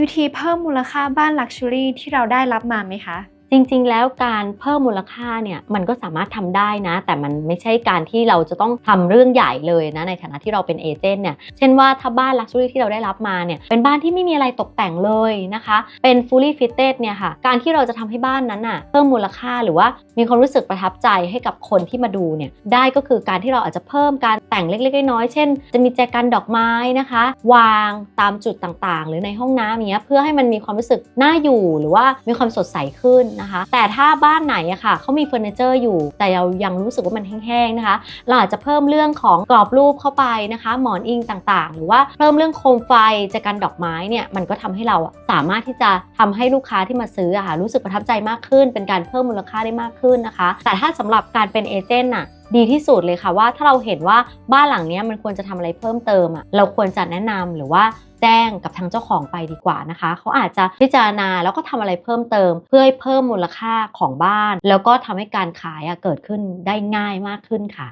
วิธีเพิ่มมูลค่าบ้านลักชัวรี่ที่เราได้รับมาไหมคะ จริงๆ แล้วการเพิ่มมูลค่าเนี่ยมันก็สามารถทำได้นะ แต่มันไม่ใช่การที่เราจะต้องทำเรื่องใหญ่เลยนะในฐานะที่เราเป็นเอเจนต์เนี่ยเช่นว่าถ้าบ้านลักชัวรี่ที่เราได้รับมาเนี่ยเป็นบ้านที่ไม่มีอะไรตกแต่งเลยนะคะ เป็น fully fitted เนี่ยค่ะการที่เราจะทำให้บ้านนั้นน่ะเพิ่มมูลค่าหรือว่ามีความรู้สึกประทับใจให้กับคนที่มาดูเนี่ยได้ก็คือการที่เราอาจจะเพิ่มการ แต่งเล็กๆน้อยๆเช่น จะมีแจกันดอกไม้นะคะ วางตามจุดต่างๆ หรือในห้องน้ำเงี้ยเพื่อให้มันมีความรู้สึกน่าอยู่หรือว่ามีความสดใสขึ้นนะคะ แต่ถ้าบ้านไหนอะค่ะเขามีเฟอร์นิเจอร์อยู่ แต่เรายังรู้สึกว่ามันแห้งๆนะคะ เราอาจจะเพิ่มเรื่องของกรอบรูปเข้าไปนะคะ หมอนอิงต่างๆ หรือว่าเพิ่มเรื่องโคมไฟแจกันดอกไม้เนี่ยมันก็ทำให้เราสามารถที่จะทำให้ลูกค้าที่มาซื้ออะค่ะรู้สึกประทับใจมากขึ้น เป็นการเพิ่มมูลค่าได้มากขึ้นนะคะ แต่ถ้าสำหรับการเป็นเอเจนต์น่ะ ดีที่สุดเลยค่ะว่าถ้าเราเห็นว่าบ้านหลังนี้มันควรจะทำอะไรเพิ่มเติมอะเราควรจะแนะนำหรือว่าแจ้งกับทางเจ้าของไปดีกว่านะคะ เขาอาจจะพิจารณาแล้วก็ทำอะไรเพิ่มเติม เพื่อให้เพิ่มมูลค่าของบ้าน แล้วก็ทำให้การขายอะเกิดขึ้นได้ง่ายมากขึ้นค่ะ